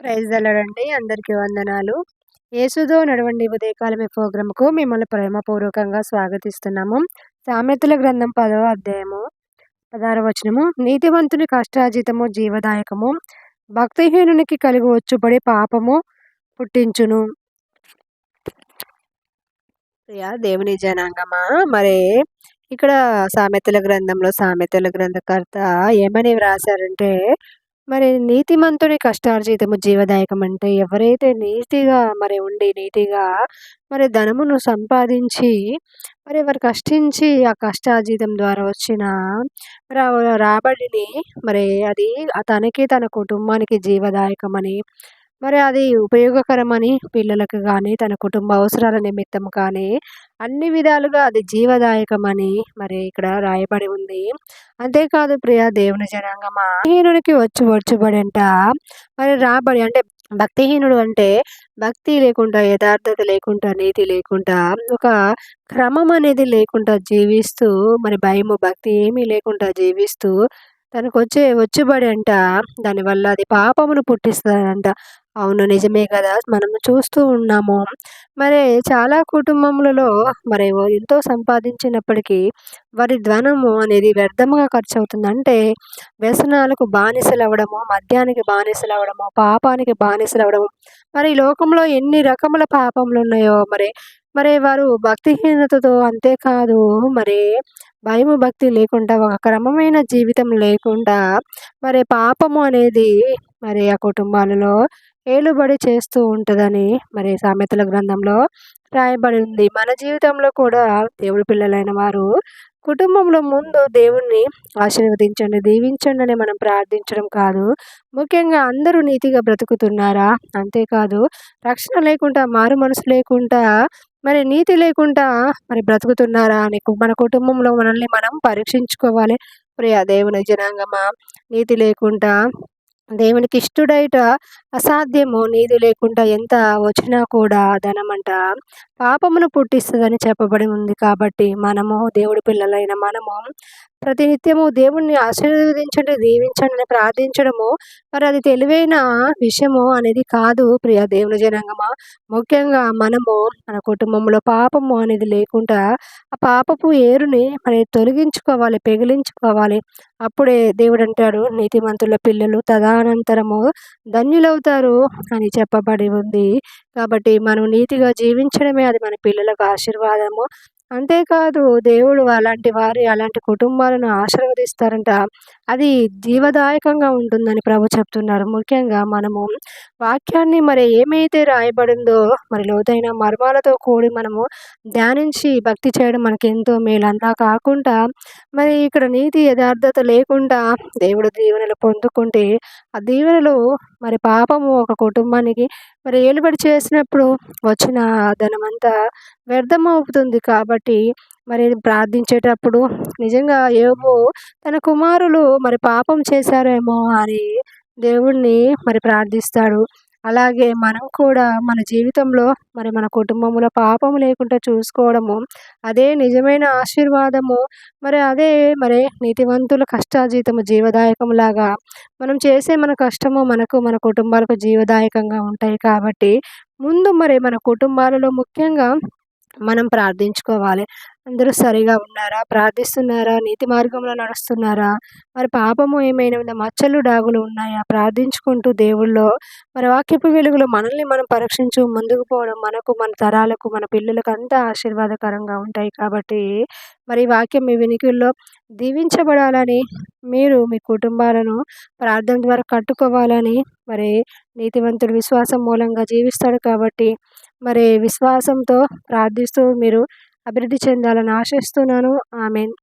Praise వెళ్ళడండి అందరికీ వందనాలు. యేసుదో నడవండి ఉదయకాలమే ప్రోగ్రాంకు మిమ్మల్ని ప్రేమపూర్వకంగా స్వాగతిస్తున్నాము. సామెతల గ్రంథం పదవ అధ్యాయము పదహారు వచనము. నీతివంతుని కష్టాజితము జీవదాయకము. భక్తిహీనునికి కలిగి వచ్చుబడి పాపము పుట్టించును. ప్రియా దేవుని జనాంగమా మరి ఇక్కడ సామెతల గ్రంథంలో సామెతల గ్రంథకర్త ఏమని వ్రాసారంటే మరి నీతిమంతుని కష్టార్జితము జీవదాయకం అంటే ఎవరైతే నీతిగా మరి ఉండి నీతిగా మరి ధనమును సంపాదించి మరి వారు కష్టించి ఆ కష్టార్జితం ద్వారా వచ్చిన రాబడిని మరి అది తనకి తన కుటుంబానికి జీవదాయకమని మరి అది ఉపయోగకరమని పిల్లలకు కానీ తన కుటుంబ అవసరాల నిమిత్తం కానీ అన్ని విధాలుగా అది జీవదాయకమని మరి ఇక్కడ రాయబడి ఉంది. అంతేకాదు ప్రియ దేవుని జనాంగమా? హీనునికి వచ్చి వచ్చుబడంట మరి రాబడి అంటే భక్తిహీనుడు అంటే భక్తి లేకుండా యథార్థత లేకుండా నీతి లేకుండా ఒక క్రమం అనేది లేకుండా జీవిస్తూ మరి భయము భక్తి ఏమీ లేకుండా జీవిస్తూ తనకు వచ్చే వచ్చుబడి అంట దానివల్ల అది పాపమును పుట్టిస్తుందంట. అవును. నిజమే కదా! మనం చూస్తూ ఉన్నాము. మరి చాలా కుటుంబములలో మరి ఎంతో సంపాదించినప్పటికీ వారి ధనము అనేది వ్యర్థంగా ఖర్చు అవుతుంది అంటే వ్యసనాలకు బానిసలు అవ్వడము మద్యానికి బానిసలు అవ్వడము పాపానికి బానిసలు అవ్వడము మరి లోకంలో ఎన్ని రకముల పాపములు ఉన్నాయో మరి మరి వారు భక్తిహీనతతో అంతేకాదు మరి భయము భక్తి లేకుండా ఒక క్రమమైన జీవితం లేకుండా మరి పాపము అనేది మరి ఆ కుటుంబాలలో ఏలుబడి చేస్తూ ఉంటుందని మరి సామెతల గ్రంథంలో రాయబడి ఉంది. మన జీవితంలో కూడా దేవుడి పిల్లలైన వారు కుటుంబంలో ముందు దేవుణ్ణి ఆశీర్వదించండి దీవించండి అని మనం ప్రార్థించడం కాదు. ముఖ్యంగా అందరూ నీతిగా బ్రతుకుతున్నారా? అంతేకాదు రక్షణ లేకుండా మారు మనసు లేకుండా మరి నీతి లేకుండా మరి బ్రతుకుతున్నారా అని మన కుటుంబంలో మనల్ని మనం పరీక్షించుకోవాలి. ప్రియ దేవుని జనాంగమా నీతి లేకుండా దేవునికి ఇష్టుడైట అసాధ్యము నీది లేకుండా ఎంత వచ్చినా కూడా ధనమంట. పాపమును పుట్టిస్తుందని చెప్పబడి ఉంది కాబట్టి మనము దేవుడి పిల్లలైన మనము ప్రతినిత్యము దేవుణ్ణి ఆశీర్వదించండి దీవించండి ప్రార్థించడము. మరి అది తెలివైన విషయము అనేది కాదు ప్రియ దేవుని జనాంగమా. ముఖ్యంగా మనము మన కుటుంబంలో పాపము అనేది లేకుండా ఆ పాపపు ఏరుని మరి తొలగించుకోవాలి పెగిలించుకోవాలి. అప్పుడే దేవుడు అంటాడు నీతిమంతుల పిల్లలు తదానంతరము ధన్యులవుతారు అని చెప్పబడి ఉంది. కాబట్టి మనం నీతిగా జీవించడమే అది మన పిల్లలకు ఆశీర్వాదము. అంతేకాదు దేవుడు అలాంటి వారి అలాంటి కుటుంబాలను ఆశీర్వదిస్తారంట. అది జీవదాయకంగా ఉంటుందని ప్రభు చెప్తున్నారు. ముఖ్యంగా మనము వాక్యాన్ని మరి ఏమైతే రాయబడిందో మరి లోతైన మర్మాలతో కూడి మనము ధ్యానించి భక్తి చేయడం మనకి ఎంతో మేలు. అంతా కాకుండా మరి ఇక్కడ నీతి యథార్థత లేకుండా దేవుడు దీవెనలు పొందుకుంటే ఆ దీవెనలు మరి పాపము ఒక కుటుంబానికి మరి ఏలుబడి చేసినప్పుడు వచ్చిన ధనమంతా వ్యర్థమవుతుంది. కాబట్టి మరి ప్రార్థించేటప్పుడు నిజంగా యోబు తన కుమారులు మరి పాపం చేశారేమో అని దేవుణ్ణి మరి ప్రార్థిస్తాడు. అలాగే మనం కూడా మన జీవితంలో మరి మన కుటుంబంలో పాపం లేకుండా చూసుకోవడము అదే నిజమైన ఆశీర్వాదము మరి అదే మరి నీతివంతుల కష్టాజీతము జీవదాయకం లాగా మనం చేసే మన కష్టము మనకు మన కుటుంబాలకు జీవదాయకంగా ఉంటాయి కాబట్టి ముందు మరి మన కుటుంబాలలో ముఖ్యంగా మనం ప్రార్థించుకోవాలి. అందరూ సరిగా ఉన్నారా? ప్రార్థిస్తున్నారా? నీతి మార్గంలో నడుస్తున్నారా? మరి పాపము ఏమైనా ఉందా? మచ్చలు డాగులు ఉన్నాయా? ప్రార్థించుకుంటూ దేవుళ్ళో మరి వాక్యపు వెలుగులో మనల్ని మనం పరీక్షించు ముందుకు పోవడం మనకు మన తరాలకు మన పిల్లలకు అంతా ఆశీర్వాదకరంగా ఉంటాయి కాబట్టి మరి వాక్యం మీ వెనుకల్లో దీవించబడాలని మీరు మీ కుటుంబాలను ప్రార్థన ద్వారా కట్టుకోవాలని మరి నీతివంతుడు విశ్వాసం మూలంగా జీవిస్తాడు కాబట్టి మరి విశ్వాసంతో ప్రార్థిస్తూ మీరు అభివృద్ధి చెందాలని ఆశిస్తున్నాను. ఆమెన్.